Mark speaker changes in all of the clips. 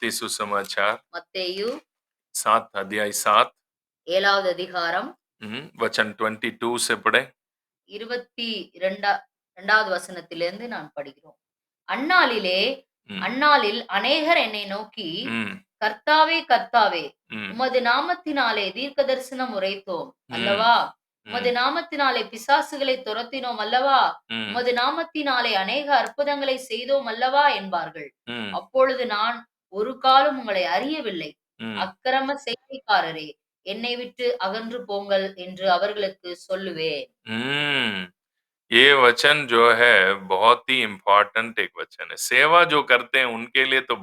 Speaker 1: મતી સુસમાચાર మత్తేయు સાત અધ્યાય સાત
Speaker 2: ஏழாவது அதிகாரம்
Speaker 1: હમ, વચન ટ્વેન્ટી ટુ
Speaker 2: இருபத்தி இரண்டா இரண்டாவது வசனத்திலிருந்து நான் படிக்கிறோம் அந்நாளிலே ம். அநேகர் என்னை நோக்கி கர்த்தாவே கர்த்தாவே ம், உமது நாமத்தினாலே தீர்க்க தரிசனம் உரைத்தோம் அல்லவா உமது நாமத்தினாலே பிசாசுகளை துரத்தினோம் அல்லவா ம், உமது நாமத்தினாலே அநேக அற்புதங்களை செய்தோம் அல்லவா என்பார்கள் அப்பொழுது நான் ஒரு காலம் உங்களை அறியவில்லை அக்கிரம செய்திக்காரரே என்னை விட்டு அகன்று போங்கள் என்று அவர்களுக்கு சொல்லுவேன்
Speaker 1: ये वचन जो है बहुत இம்பார்ட்டன்ட் इम्पोर्टेंट एक वचन है सेवा जो करते हैं उनके लिए तो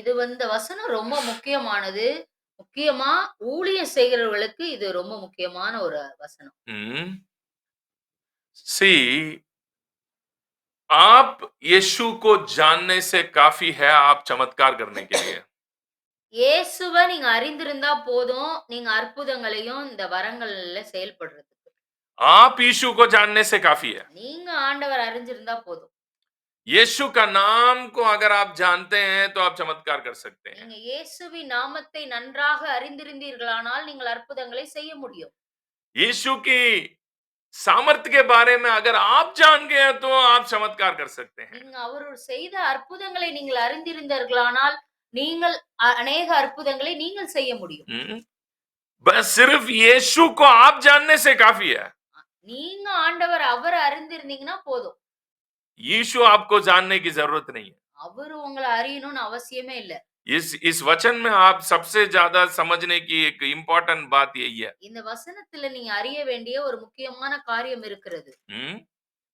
Speaker 2: இது வந்து வசனம் ரொம்ப முக்கியமானது முக்கியமா ஊழியம் செய்கிறவர்களுக்கு இது ரொம்ப முக்கியமான ஒரு
Speaker 1: வசனம் See, आप यीशु को जानने से काफी है आप चमत्कार करने के लिए
Speaker 2: இயேசுவை நீங்க அறிந்திருந்தா போதும் நீங்க அற்புதங்களையும் இந்த வரங்கள்ல செயல்படுறது
Speaker 1: आप यीशु को जानने से काफी है
Speaker 2: நீங்க ஆண்டவர் அறிஞ்சிருந்தா போதும்
Speaker 1: यीशु का नाम को अगर आप जानते हैं तो आप चमत्कार कर सकते நீங்க
Speaker 2: இயேசுவின் நாமத்தை நன்றாக அறிந்திருந்தீர்களானால் நீங்கள் அற்புதங்களை செய்ய முடியும்
Speaker 1: यीशु की सामर्थ के बारे में अगर आप जान गए तो आप चमत्कार कर सकते हैं
Speaker 2: அவர் செய்த அற்புதங்களை நீங்கள் அறிந்திருந்தீர்களானால் நீங்கள் अनेक அற்புதங்களை நீங்கள் செய்ய
Speaker 1: முடியும் बस सिर्फ यीशु को आप जानने से काफी है
Speaker 2: நீங்க ஆண்டவர் அவர் அறிந்திருந்தீங்கன்னா போதும்
Speaker 1: यीशु आपको जानने की जरूरत नहीं है
Speaker 2: அவர் உங்களை அறியணும்னு அவசியமே இல்லை
Speaker 1: इस इस वचन में आप सबसे ज्यादा समझने की एक इम्पोर्टेंट बात यही है
Speaker 2: இந்த வசனத்துல நீங்க அறிய வேண்டிய ஒரு முக்கியமான காரியம் இருக்கிறது
Speaker 1: हम्म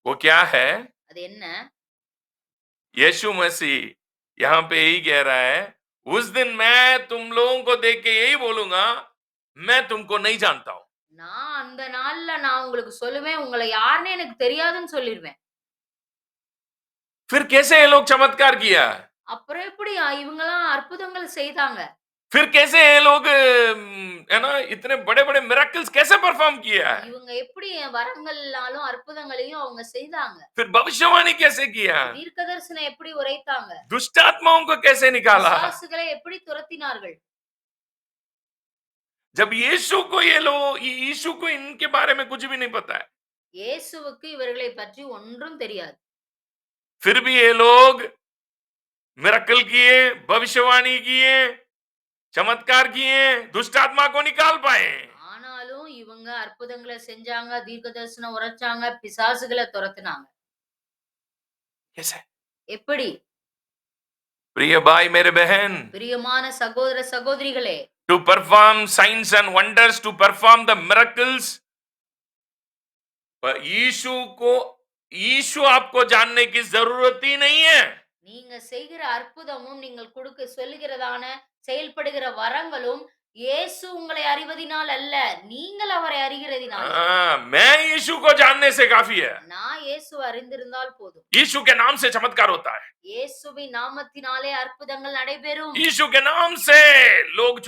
Speaker 1: वो क्या है அது என்ன यीशु मसीह यहाँ पे यही कह रहा है उस दिन मैं तुम लोगों को देख के यही बोलूंगा मैं तुमको नहीं जानता हूं
Speaker 2: நான் அந்த நாள்ல நான் உங்களுக்கு சொல்லுவேன் உங்களை யாருன்னு எனக்கு தெரியாதுன்னு சொல்லிடுவேன்
Speaker 1: फिर कैसे ये लोग चमत्कार किया
Speaker 2: அப்புறம் எப்படி இவங்கெல்லாம் அற்புதங்கள் செய்தாங்க
Speaker 1: फिर कैसे ये लोग है ना बड़े बड़े मिरेकल्स कैसे परफॉर्म किया
Speaker 2: இவங்க எப்படி வரங்களாலும் அற்புதங்களையும் அவங்க செய்தாங்க
Speaker 1: फिर भविष्यवाणी कैसे किया
Speaker 2: எப்படி உரைத்தாங்க
Speaker 1: दुष्ट आत्माओं को कैसे निकाला
Speaker 2: எப்படி துரத்தினார்கள்
Speaker 1: जब यीशु को ये लोग यीशु को इनके बारे में कुछ भी नहीं पता है
Speaker 2: இயேசுவுக்கு இவர்களை பற்றி ஒன்றும் தெரியாது
Speaker 1: फिर भी ये लोग मिरकल किए भविष्यवाणी किए चमत्कार किए दुष्ट आत्मा को निकाल पाए
Speaker 2: ஆனாலும் இவங்க அற்புதங்களை செஞ்சாங்க தீர்க்க தரிசனம் உரைச்சாங்க பிசாசுகளை துரத்துனாங்க எப்படி
Speaker 1: பிரியமான
Speaker 2: சகோதர சகோதரிகளே
Speaker 1: को जानने की जरूरत ही नहीं है
Speaker 2: நீங்க செய்கிற அற்புதமும் நீங்கள் கொடுக்க சொல்லுகிறதான செயல்படுகிற வரங்களும் ஏசு உங்களை அறிவதினால் அல்ல நீங்கள் அவரை அறிகிறதினால்
Speaker 1: मैं यीशु को जानने
Speaker 2: நான் இயேசு அறிந்திருந்தால் போதும்
Speaker 1: यीशु के नाम से चमत्कार
Speaker 2: நாமத்தினாலே அற்புதங்கள் நடைபெறும்
Speaker 1: यीशु के नाम से लोग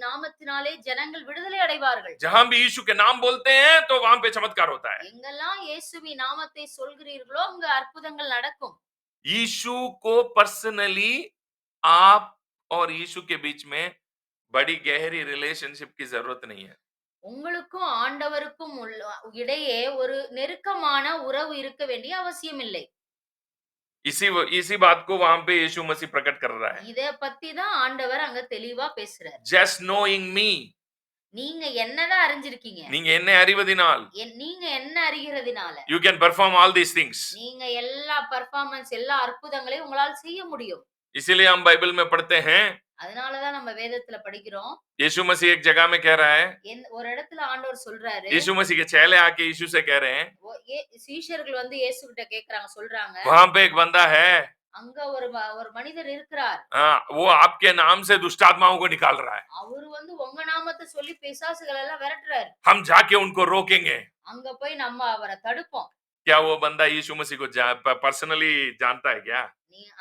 Speaker 2: நாமத்தினாலே ஜனங்கள் விடுதலை அடைவார்கள்
Speaker 1: जहां भी यीशु के नाम बोलते
Speaker 2: எங்கெல்லாம் இயேசுவின் நாமத்தை சொல்கிறீர்களோ அங்க அற்புதங்கள் நடக்கும்
Speaker 1: ஈசு கோ பர்சனலி आप और यीशु के बीच में बड़ी गहरी रिलेशनशिप की जरूरत नहीं है
Speaker 2: உங்களுக்கும் ஆண்டவருக்கும் உள்ள இடையே ஒரு நெருக்கமான உறவு இருக்க வேண்டிய அவசியம் இல்லை
Speaker 1: இசி இசி பாத் கோ पे यीशु मसीह प्रकट कर रहा
Speaker 2: இத பத்தி தான் ஆண்டவர் அங்க தெளிவா பேசுறாரு
Speaker 1: ஜஸ்ட் நோயிங் மீ
Speaker 2: நீங்க என்னதான் அறிஞ்சிருக்கீங்க
Speaker 1: நீங்க என்ன அறிவதினால்
Speaker 2: நீங்க என்ன அறிகிறதுனால
Speaker 1: you can perform all these things
Speaker 2: நீங்க எல்லா பர்ஃபார்மன்ஸ் எல்லா அற்புதங்களையும் உங்களால் செய்ய முடியும்
Speaker 1: इसीलिए हम बाइबल में पढ़ते हैं
Speaker 2: அதனாலதான் நம்ம வேதத்துல படிக்கிறோம்
Speaker 1: यीशु मसीह एक जगह में
Speaker 2: ஒரு இடத்துல ஆண்டவர் சொல்றாரு
Speaker 1: यीशु मसीह के चेले आके यीशु से कह रहे
Speaker 2: சீஷர்கள் வந்து இயேசு கிட்ட கேக்குறாங்க சொல்றாங்க
Speaker 1: वहां पे एक बंदा
Speaker 2: அங்க ஒரு ஒரு மனிதர் இருக்கிறார்
Speaker 1: वो आपके नाम से दुष्ट आत्माओं को निकाल रहा
Speaker 2: வந்து உங்க நாமத்தை சொல்லி பிசாசுகள் எல்லாம் விரட்டுறாரு
Speaker 1: ஹம் जाके उनको रोकेंगे
Speaker 2: அங்க போய் நம்ம அவரை தடுப்போம்
Speaker 1: क्या वो बंदा यीशु मसीह को पर्सनली जानता है क्या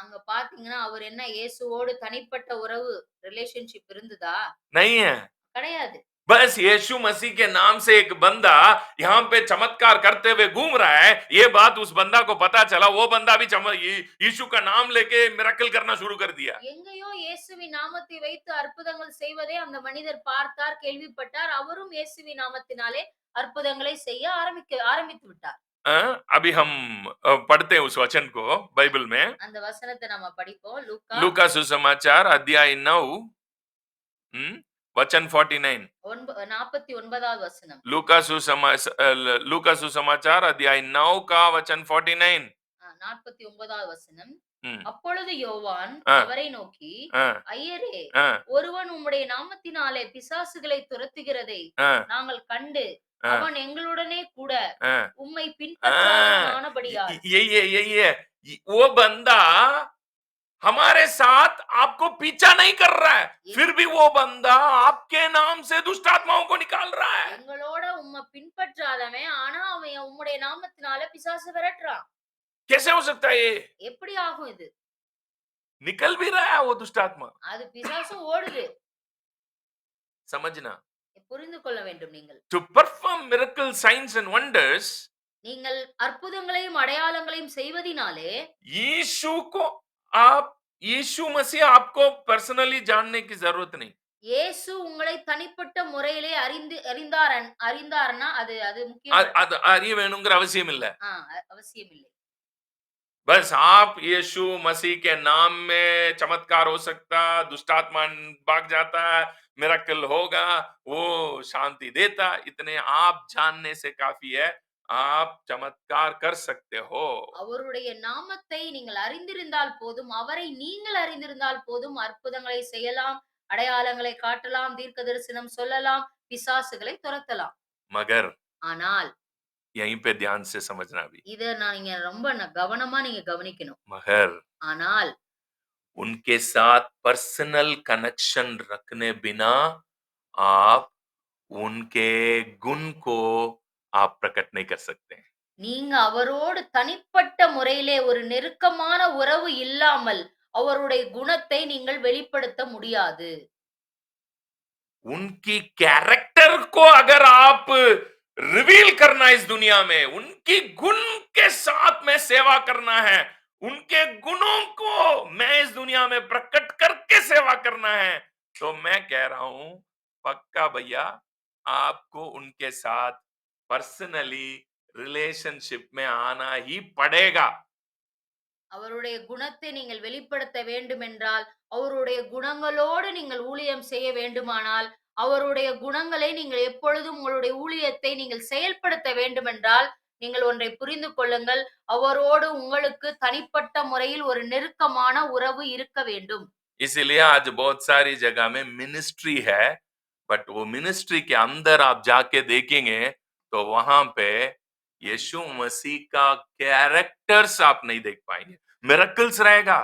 Speaker 2: அங்க பாத்தீங்கன்னா அவர் என்ன இயேசுவோடு தனிப்பட்ட உறவு ரிலேஷன்ஷிப் இருந்ததா नहीं है கிடையாது
Speaker 1: बस यीशु मसीह के नाम से एक बंदा यहाँ पे चमत्कार करते हुए घूम रहा है ये बात उस बंदा को पता चला वो बंदा भी चम यीशु का नाम लेके मिराकल करना शुरू कर दिया
Speaker 2: எங்கயோ இயேசுவின் நாமத்தை வைத்து அற்புதங்கள் செய்வதை அந்த மனிதர் பார்த்தார் கேள்விப்பட்டார் அவரும் இயேசுவின் நாமத்தினாலே அற்புதங்களை செய்ய ஆரம்பிக்க ஆரம்பித்து விட்டார்
Speaker 1: அபிஹம் हम पढ़ते हैं उस वचन को
Speaker 2: அந்த வசனத்தை நம்ம படிப்போம் லூக்கா
Speaker 1: लूका सुसमाचार अध्याय 9 हम्म वचन 49
Speaker 2: 49 ஒன்பதாவது வசனம்
Speaker 1: लूका सुसमा लूका सुसमाचार अध्याय 9 का वचन 49
Speaker 2: நாற்பத்தி ஒன்பதாவது வசனம் அப்பொழுது யோவான் அவரை நோக்கி ஐயரே ஒருவன் உம்முடைய நாமத்தினாலே பிசாசுகளை துரத்துகிறதை நாங்கள் கண்டு அவன் எங்களுடனே கூட உம்மை பின்பற்றபடியா
Speaker 1: हमारे साथ आपको पीछा नहीं कर रहा है फिर भी वो बंदा आपके नाम से दुष्ट आत्माओं को निकाल रहा है
Speaker 2: எங்களோட உம்மை ஆனா அவன் உம்முடைய நாமத்தினால
Speaker 1: कैसे हो सकता है ये
Speaker 2: எப்படி ஆகும் இது
Speaker 1: निकल भी रहा है वो दुष्ट आत्मा
Speaker 2: அது பிசாசு ஓடுது समझना புரிந்து கொள்ள வேண்டும் நீங்கள்
Speaker 1: to perform miracle signs and wonders
Speaker 2: நீங்கள் அற்புதங்களையும் அடையாளங்களையும் செய்வதினாலே
Speaker 1: यीशु ஆப் आप यीशु मसीह आपको पर्सनली जानने की
Speaker 2: இயேசு உங்களை தனிப்பட்ட முறையிலே அறிந்து அறிந்தார் அறிந்தார்னா அது அது முக்கியம்
Speaker 1: அது அறிய வேணுங்கிற அவசியம் இல்லை அவசியம் இல்லை बस आप यीशु मसीह के नाम में चमत्कार हो सकता दुष्टात्मा भाग जाता है मेरा कल होगा वो शांति देता इतने आप जानने से काफी है आप चमत्कार कर सकते हो
Speaker 2: அவருடைய நாமத்தை நீங்கள் அறிந்திருந்தால் போதும் அவரை நீங்கள் அறிந்திருந்தால் போதும் அற்புதங்களை செய்யலாம் அடையாளங்களை காட்டலாம் தீர்க்க தரிசனம் சொல்லலாம் பிசாசுகளை துரத்தலாம் மகர் ஆனால்
Speaker 1: என் பேர் தியான் से समझना अभी.
Speaker 2: இத நான் இங்க ரொம்ப கவனமா நீங்க கவனிக்கணும். மகர் ஆனால்
Speaker 1: உன்கே சாத் पर्सनल கனெக்ஷன் ரக்னே बिना ஆப் உன்கே गुण கோ ஆப் பிரகட் नहीं கர் சக்தே
Speaker 2: நீங்க அவரோடு தனிப்பட்ட முறையிலே ஒரு நெருக்கமான உறவு இல்லாமல் அவருடைய குணத்தை நீங்கள் வெளிப்படுத்த முடியாது.
Speaker 1: உன்கி कैरेक्टर அகர் ஆப்பு रिवील करना इस दुनिया में उनकी गुण के साथ में सेवा करना है उनके गुणों को मैं इस दुनिया में प्रकट करके सेवा करना है तो मैं कह रहा हूं पक्का भैया आपको उनके साथ पर्सनली रिलेशनशिप में आना ही पड़ेगा
Speaker 2: அவருடைய குணத்தை நீங்கள் வெளிப்படுத்த அவருடைய குணங்களோடு நீங்கள் ஊழியம் செய்ய வேண்டுமானால் அவருடைய குணங்களை நீங்கள் எப்பொழுதும் உங்களுடைய ஊழியத்தை நீங்கள் செயல்படுத்த வேண்டும் என்றால் நீங்கள் ஒன்றை புரிந்து கொள்ளுங்கள் அவரோடு உங்களுக்கு தனிப்பட்ட முறையில் ஒரு நெருக்கமான உறவு இருக்க வேண்டும்
Speaker 1: இசிலியா ஆஜ் போத் சாரி ஜகாமே மினிஸ்ட்ரி ஹே பட் ஓ மினிஸ்ட்ரிக்கு அந்தர் ஆப் ஜாக்கே தேக்கிங்க தோ வகாம் பே யெஷு மசீகா கேரக்டர்ஸ் ஆப் நை தேக் பாய்ங்க மிரக்கிள்ஸ் ரேகா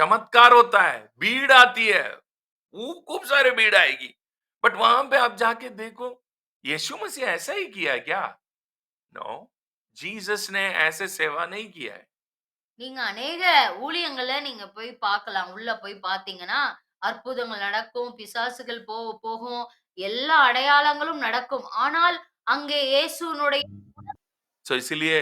Speaker 1: சமத்கார் ஹோத்தா ஹே பீட் ஆத்தி ஹே ஊ கூப் சாரி பீட் बट वहां पे आप जाके देखो यीशु मसीह ऐसा ही किया क्या नो जीसस ने ऐसे सेवा नहीं किया
Speaker 2: நீங்க அநேக ஊழியங்களை நீங்க போய் பார்க்கலாம் உள்ள போய் பாத்தீங்கன்னா அற்புதங்கள் நடக்கும் பிசாசுகள் போ போகும் எல்லா அடையாளங்களும் நடக்கும் ஆனால் அங்கே இயேசுனுடைய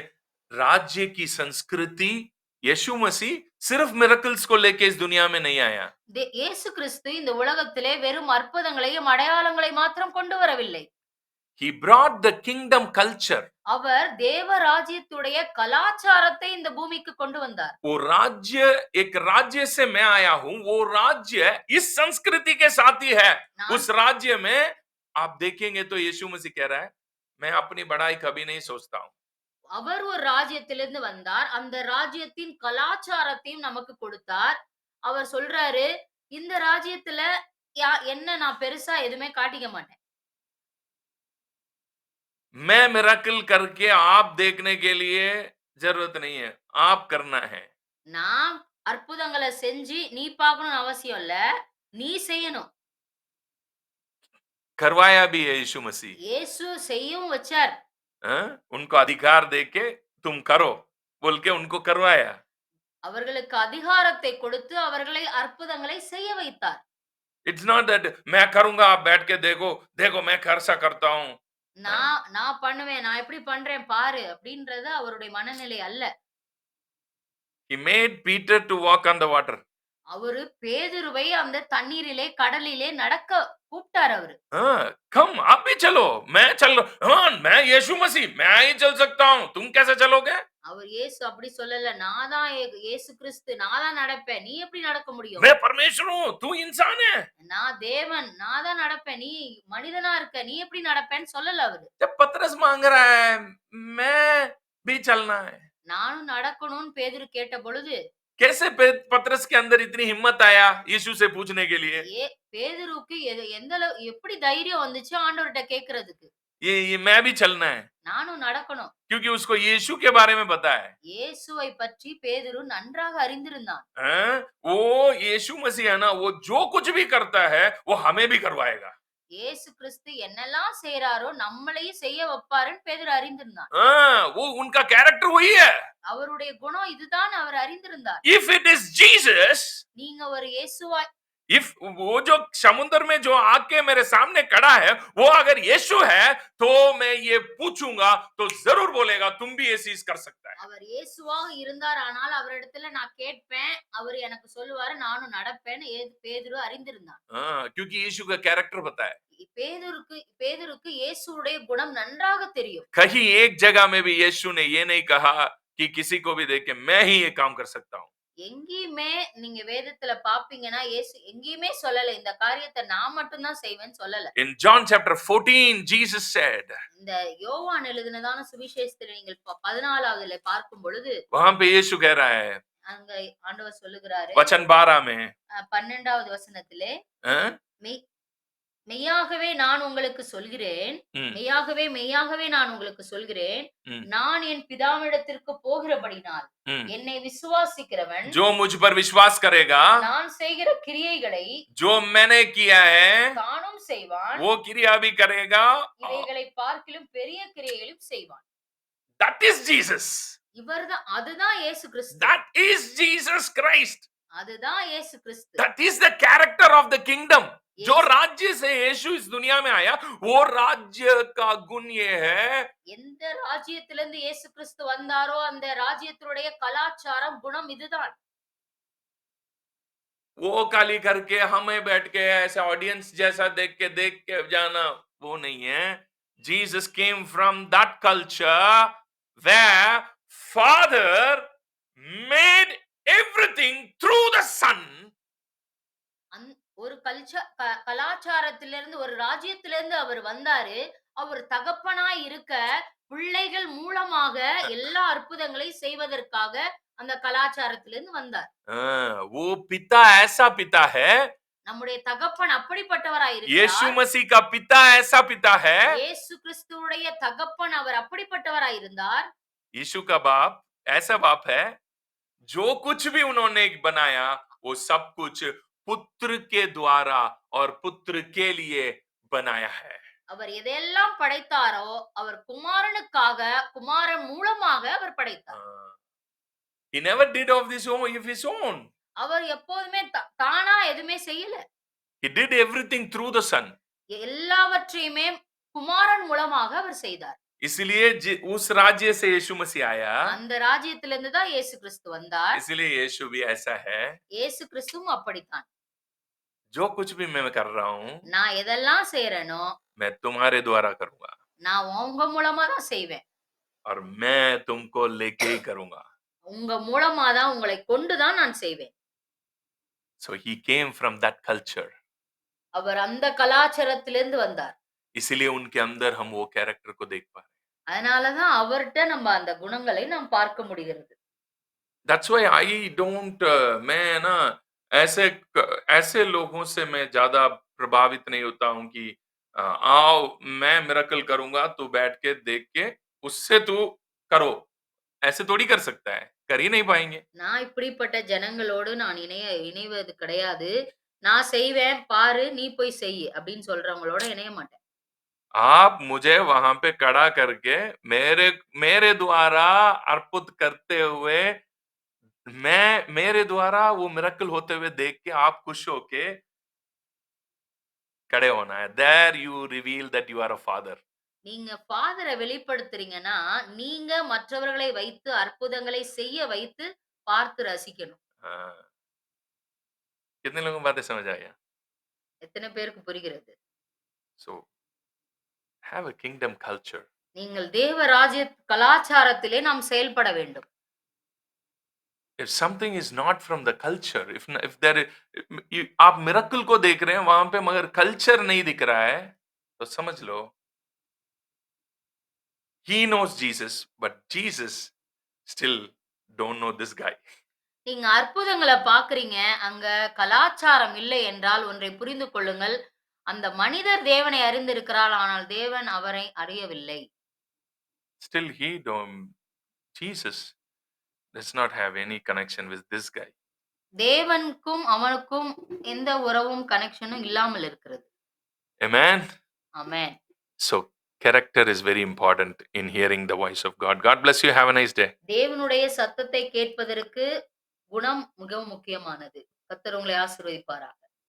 Speaker 1: ராஜ்ய கி राज्य यीशु मसीह सिर्फ मिरेकल्स को लेके इस दुनिया में नहीं आया
Speaker 2: தே- இயேசு கிறிஸ்து இந்த உலகத்திலே வெறும் அற்புதங்களையும் அடையாளங்களையும் மாத்திரம் கொண்டு வரவில்லை
Speaker 1: He brought the kingdom culture.
Speaker 2: அவர் தேவராஜ்யத்துடைய கலாச்சாரத்தை இந்த பூமிக்கு கொண்டு வந்தார்
Speaker 1: ஓ ராஜ்ய एक राज्य से मैं आया हूं वो राज्य इस संस्कृति के साथ ही है நான் उस राज्य में आप देखेंगे तो यीशु मसीह कह रहा है मैं अपनी बड़ाई कभी नहीं सोचता हूं
Speaker 2: அவர் ஒரு ராஜ்யத்திலிருந்து வந்தார் அந்த ராஜ்யத்தின் கலாச்சாரத்தையும் நமக்கு கொடுத்தார் அவர் சொல்றாரு இந்த ராஜ்யத்துல யா என்ன நான் பெருசா எதுவுமே காட்டிக்க மாட்டேன்
Speaker 1: मैं मिराकल करके आप देखने के लिए जरूरत नहीं है आप
Speaker 2: நான் அற்புதங்களை செஞ்சு நீ பார்க்கணும்னு அவசியம் இல்ல நீ செய்யணும்
Speaker 1: करवाया भी है यीशु
Speaker 2: இயேசு செய்யவும் வச்சார்
Speaker 1: உனக்கு அதிகார தேக்கே தும் கரோ பொல் உனக்கு கருவாயா
Speaker 2: அவர்களுக்கு அதிகாரத்தை கொடுத்து அவர்களை அற்புதங்களை செய்ய வைத்தார்
Speaker 1: இட்ஸ் நாட் தட் மே கருங்கா ஆப் பேட் கே தேகோ தேகோ மே கர்சா கர்த்தா
Speaker 2: நான் நான் பண்ணுவேன் நான் எப்படி பண்றேன் பாரு அப்படின்றது அவருடைய மனநிலை அல்ல
Speaker 1: he made Peter to walk on the water
Speaker 2: அவரு பேதுருவை அந்த தண்ணீரிலே கடலிலே நடக்க கூப்பிட்டார் அவரு
Speaker 1: கம் அப்பி சலோ மே चलो मैं மே இயேசு மசி மே मसीह சல் சக்தா ஹூ தும் கேசே சலோகே
Speaker 2: அவர் இயேசு அப்படி சொல்லல நான் இயேசு கிறிஸ்து நாதான் நடப்பேன் நீ எப்படி நடக்க முடியும்
Speaker 1: மே परमेश्वर தூ இன்சானே
Speaker 2: நான் தேவன் நான் தான் நடப்பேன் நீ மனிதனா இருக்க நீ எப்படி நடப்பேன்னு சொல்லல அவரு
Speaker 1: பத்ரஸ் पतरस மே रहा है
Speaker 2: நானும் நடக்கணும்னு பேதுரு கேட்ட பொழுது
Speaker 1: कैसे पत्रस के अंदर इतनी हिम्मत आया यीशु से पूछने के लिए
Speaker 2: ये பேதுருவுக்கு எது- எந்த எப்படி தைரியம் வந்துச்சு ஆண்டவர்கிட்ட கேக்குறதுக்கு
Speaker 1: ये ये मैं भी चलना है
Speaker 2: நானும் நடக்கணும்
Speaker 1: क्योंकि उसको यीशु के बारे में पता है
Speaker 2: இயேசுவை பற்றி பேதுரு நன்றாக அறிந்திருந்தான்
Speaker 1: हैं? वो यीशु मसीह है ना वो जो कुछ भी करता है वो हमें भी करवाएगा
Speaker 2: இயேசு கிறிஸ்து என்னெல்லாம் செய்யறாரோ நம்மளையும் செய்ய வைப்பாருன்னு பேதர் அறிந்திருந்தார்
Speaker 1: ஓ உன்கா கேரக்டர் ஒய்
Speaker 2: அவருடைய குணம் இதுதான் அவர் அறிந்திருந்தார்
Speaker 1: இஃப் இட் இஸ் ஜீசஸ்
Speaker 2: நீங்க ஒரு இயேசுவாய்
Speaker 1: इफ वो जो समुद्र में जो आके मेरे सामने खड़ा है वो अगर यीशु है तो मैं ये पूछूंगा तो जरूर बोलेगा तुम भी ये चीज कर सकता है
Speaker 2: அவர் இயேசுவாக இருந்தார் ஆனால் அவர் இடத்துல நான் கேட்பேன் அவர் எனக்கு சொல்வாரே நானும் நடப்பேன் பேதுரு அறிந்திருந்தான்
Speaker 1: क्योंकि यीशु का कैरेक्टर पता है
Speaker 2: பேதுருக்கு பேதுருக்கு இயேசுவுடைய குணம் நன்றாக தெரியும்
Speaker 1: कहीं एक जगह में भी यीशु ने ये नहीं कहा कि किसी को भी देख के मैं ही ये काम कर सकता हूं
Speaker 2: எங்கேயுமே நீங்க வேதத்துல பாப்பீங்கன்னா ஏசு எங்கேயுமே சொல்லல இந்த காரியத்தை நான் மட்டும் தான் செய்வேன்னு சொல்லல
Speaker 1: in John chapter 14 Jesus said
Speaker 2: இந்த யோவான் எழுதினதான சுவிசேஷத்துல நீங்கள் பதினாலாவதுல பார்க்கும் பொழுது वहां அங்க ஆண்டவர் சொல்லுகிறாரு வசன் 12 வசனத்திலே மெய்யாகவே நான் உங்களுக்கு சொல்கிறேன் மெய்யாகவே மெய்யாகவே நான் உங்களுக்கு சொல்கிறேன் நான் என் பிதாவிடத்திற்கு போகிறபடினால் என்னை விசுவாசிக்கிறவன்
Speaker 1: ஜோ முஜ் பர் विश्वास கரேகா
Speaker 2: நான் செய்கிற கிரியைகளை
Speaker 1: ஜோ மேனே கியா ஹே
Speaker 2: தானும் செய்வான்
Speaker 1: ஓ கிரியா பி கரேகா
Speaker 2: இவைகளை பார்க்கிலும் பெரிய கிரியைகளையும் செய்வான்
Speaker 1: தட் இஸ் ஜீசஸ்
Speaker 2: இவர்தான் அதுதான் Yesu Kristhu
Speaker 1: that is Jesus Christ
Speaker 2: அதுதான் Yesu Kristhu
Speaker 1: that is the character of the kingdom जो राज्य से यीशु इस दुनिया में आया वो राज्य का गुण ये है
Speaker 2: எந்த ராஜ்யத்திலிருந்து இயேசு கிறிஸ்து வந்தாரோ அந்த ராஜ்யத்தினுடைய கலாச்சாரம் குணம் இதுதான்
Speaker 1: वो काली करके हमें बैठ के ऐसे ऑडियंस जैसा देख के देख के जाना वो नहीं है Jesus came from that culture way father made everything through the son
Speaker 2: ஒரு கல்ச்ச கலாச்சாரத்திலிருந்து ஒரு ராஜ்யத்திலிருந்து அவர் வந்தாரு. அவர் தகப்பனா இருக்க, பிள்ளைகள் மூலமாக எல்லா அற்புதங்களையும் செய்வதற்காக அந்த கலாச்சாரத்திலிருந்து வந்தார்.
Speaker 1: ஓ वो पिता ऐसा
Speaker 2: நம்முடைய தகப்பன் அப்படிப்பட்டவராய் यीशु
Speaker 1: இருக்கிறார். मसीह का पिता ऐसा पिता है
Speaker 2: இயேசு கிறிஸ்துவுடைய தகப்பன் அவர் அப்படிப்பட்டவராய் இருந்தார்.
Speaker 1: यीशु का பாப் ऐसा बाप है जो कुछ वो सब कुछ புத்திர கே துவாரா और புத்திர கே लिए बनाया है
Speaker 2: அவர் எதையெல்லாம் படைத்தாரோ அவர் குமாரனுக்காக குமாரன் மூலமாக அவர் படைத்தார்
Speaker 1: he never did of this own if his own
Speaker 2: அவர் எப்போதுமே தானா எதுவுமே செய்யல
Speaker 1: he did everything through the son
Speaker 2: எல்லாவற்றையுமே குமாரன் மூலமாக அவர் செய்தார்
Speaker 1: इसलिए उस राज्य से यीशु मसीह आया
Speaker 2: அந்த ராஜ்யத்துல இருந்து தான் இயேசு கிறிஸ்து வந்தார்
Speaker 1: इसलिए यीशु भी ऐसा है
Speaker 2: இயேசு கிறிஸ்துவும் அப்படித்தான்
Speaker 1: जो कुछ भी मैं कर रहा हूँ
Speaker 2: நான் எதெல்லாம் செய்றேனோ
Speaker 1: मैं तुम्हारे द्वारा करूंगा
Speaker 2: நான் உங்க மூலமா தான் செய்வேன்
Speaker 1: और मैं तुमको लेके ही करूंगा
Speaker 2: உங்க மூலமா தான் உங்களை கொண்டு தான் நான் செய்வேன்
Speaker 1: so he came from that culture
Speaker 2: அவர் அந்த கலாச்சாரத்திலிருந்து வந்தார்
Speaker 1: इसीलिए उनके अंदर हम वो कैरेक्टर को देख पा
Speaker 2: நம்ம அந்த குணங்களை நாம் பார்க்க முடிகிறது.
Speaker 1: ऐसे लोगों से मैं ज्यादा प्रभावित नहीं होता हूं कि आओ मैं मिरेकल करूंगा तू बैठ के देख के उससे तू करो ऐसे थोड़ी कर सकता है कर ही नहीं पाएंगे
Speaker 2: நான் இப்படிப்பட்ட ஜனங்களோடு நான் இணைய இணைவது கிடையாது. நான் செய்வேன், பாரு, நீ போய் செய் அப்படின்னு சொல்றவங்களோட இணைய மாட்டேன்.
Speaker 1: आप मुझे वहां पे कड़ा करके मेरे मेरे द्वारा अर्पित करते हुए मैं मेरे द्वारा वो मिरकल होते हुए देख के आप खुश हो के कड़े होना है there you reveal that you are a father
Speaker 2: நீங்க ஃபாதரை வெளிப்படுத்துறீங்கன்னா நீங்க மற்றவர்களை வைத்து அற்புதங்களை செய்ய வைத்து பார்த்து ரசிக்கணும் எத்தனை பேருக்கு புரிகிறது
Speaker 1: सो Have a kingdom culture.
Speaker 2: நீங்கள் தேவ ராஜ்ய கலாச்சாரத்திலே நாம் செயல்பட வேண்டும்
Speaker 1: if something is not from the culture if if there you, aap miracle ko dekh rahe hain wahan pe magar culture nahi dikh raha hai to samajh lo he knows jesus but jesus still don't know this guy
Speaker 2: நீங்க அற்புதங்களை பாக்குறீங்க அங்க கலாச்சாரம் இல்லை என்றால் ஒன்றை புரிந்து கொள்ளுங்கள் அந்த மனிதர் தேவனை அறிந்திருக்கிறார் ஆனால் தேவன் அவரை அறியவில்லை
Speaker 1: Still, he, um, Jesus, does not have any connection with this guy.
Speaker 2: தேவனுக்கும் அவனுக்கும் எந்த உறவும் கனெக்ஷனும் இல்லாமல் இருக்கிறது Amen. Amen.
Speaker 1: So character is very important in hearing the voice of God. God bless you. Have a nice day.
Speaker 2: தேவனுடைய சத்தத்தை கேட்பதற்கு குணம் மிகவும் முக்கியமானது கர்த்தர் உங்களை ஆசீர்வதிப்பாரா